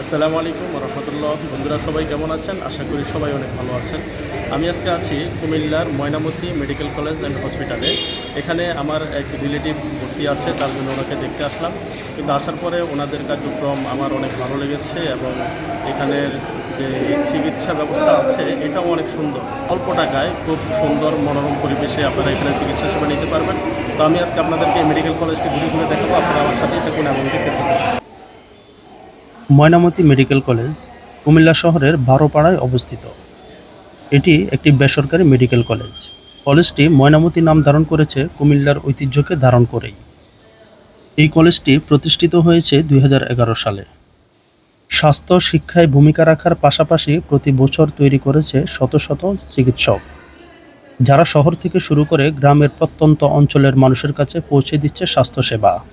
আসসালামু আলাইকুম রহমতুল্লাহ বন্ধুরা সবাই কেমন আছেন? আশা করি সবাই অনেক ভালো আছেন। আমি আজকে আছি কুমিল্লার ময়নামতি মেডিকেল কলেজ অ্যান্ড হসপিটালে। এখানে আমার এক রিলেটিভ ভর্তি আছে, তার জন্য ওনাকে দেখতে আসলাম। কিন্তু আসার পরে ওনাদের কার্যক্রম আমার অনেক ভালো লেগেছে এবং এখানের যে চিকিৎসা ব্যবস্থা আছে, এটাও অনেক সুন্দর। অল্প টাকায় খুব সুন্দর মনোরম পরিবেশে আপনারা এখানে চিকিৎসা সেবা নিতে পারবেন। তো আমি আজকে আপনাদেরকে মেডিকেল কলেজটি ঘুরে ঘুরে দেখাবো। আপনারা আমার সাথেই থাকুন এবং দেখতে থাকুন। ময়নামতি মেডিকেল কলেজ, কুমিল্লা শহরের বারোপাড়ায় অবস্থিত। এটি একটি বেসরকারি মেডিকেল কলেজ। কলেজটি ময়নামতি নাম ধারণ করেছে কুমিল্লার ঐতিহ্যকে ধারণ করেই। এই কলেজটি প্রতিষ্ঠিত হয়েছে দুই হাজার এগারো সালে। স্বাস্থ্য, শিক্ষায় ভূমিকা রাখার পাশাপাশি প্রতি বছর তৈরি করেছে শত শত চিকিৎসক। যারা শহর থেকে শুরু করে গ্রামের প্রত্যন্ত অঞ্চলের মানুষের কাছে পৌঁছে দিচ্ছে স্বাস্থ্যসেবা।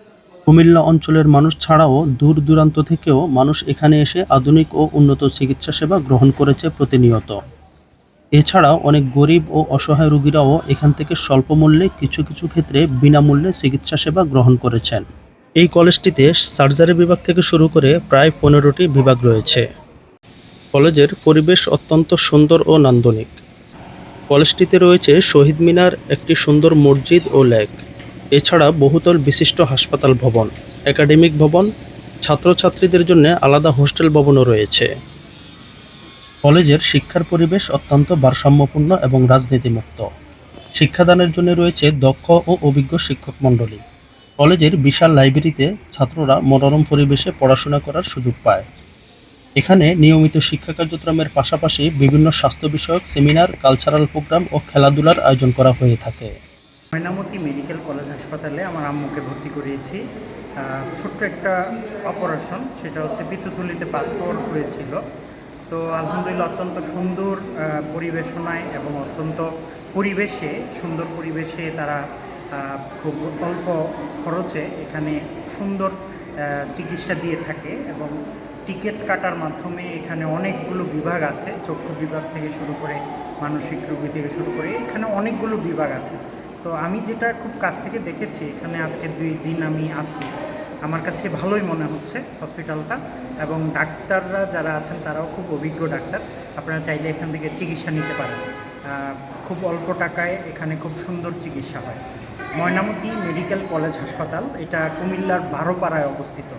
কুমিল্লা অঞ্চলের মানুষ ছাড়াও দূর দূরান্ত থেকেও মানুষ এখানে এসে আধুনিক ও উন্নত চিকিৎসা সেবা গ্রহণ করেছে প্রতিনিয়ত। এছাড়াও অনেক গরিব ও অসহায় রোগীরাও এখান থেকে স্বল্প মূল্যে কিছু কিছু ক্ষেত্রে বিনামূল্যে চিকিৎসা সেবা গ্রহণ করেছেন। এই কলেজটিতে সার্জারি বিভাগ থেকে শুরু করে প্রায় পনেরোটি বিভাগ রয়েছে। কলেজের পরিবেশ অত্যন্ত সুন্দর ও নান্দনিক। কলেজটিতে রয়েছে শহীদ মিনার, একটি সুন্দর মসজিদ ও লেক। এছাড়া বহুতল বিশিষ্ট হাসপাতাল ভবন, একাডেমিক ভবন, ছাত্রছাত্রীদের জন্য আলাদা হোস্টেল ভবনও রয়েছে। কলেজের শিক্ষার পরিবেশ অত্যন্ত ভারসাম্যপূর্ণ এবং রাজনীতিমুক্ত। শিক্ষাদানের জন্য রয়েছে দক্ষ ও অভিজ্ঞ শিক্ষক মণ্ডলী। কলেজের বিশাল লাইব্রেরিতে ছাত্ররা মনোরম পরিবেশে পড়াশোনা করার সুযোগ পায়। এখানে নিয়মিত শিক্ষা কার্যক্রমের পাশাপাশি বিভিন্ন স্বাস্থ্য বিষয়ক সেমিনার, কালচারাল প্রোগ্রাম ও খেলাধুলার আয়োজন করা হয়ে থাকে। ময়নামতি মেডিকেল কলেজ হাসপাতালে আমার আম্মুকে ভর্তি করিয়েছি। ছোট্ট একটা অপারেশন সেটা হচ্ছে পিত্তথলিতে পাথর হয়েছিল। তো আলহামদুলিল্লাহ অত্যন্ত সুন্দর পরিবেশনায় এবং অত্যন্ত পরিবেশে, সুন্দর পরিবেশে তারা খুব অল্প খরচে এখানে সুন্দর চিকিৎসা দিয়ে থাকে এবং টিকিট কাটার মাধ্যমে এখানে অনেকগুলো বিভাগ আছে। চক্ষু বিভাগ থেকে শুরু করে মানসিক রোগী থেকে শুরু করে এখানে অনেকগুলো বিভাগ আছে। তো আমি যেটা খুব কাছ থেকে দেখেছি এখানে আজকে দুই দিন আমি আছি, আমার কাছে ভালোই মনে হচ্ছে হসপিটালটা এবং ডাক্তাররা যারা আছেন তারাও খুব অভিজ্ঞ ডাক্তার। আপনারা চাইলে এখান থেকে চিকিৎসা নিতে পারেন। খুব অল্প টাকায় এখানে খুব সুন্দর চিকিৎসা হয়। ময়নামতি মেডিকেল কলেজ হাসপাতাল, এটা কুমিল্লার বারোপাড়ায় অবস্থিত।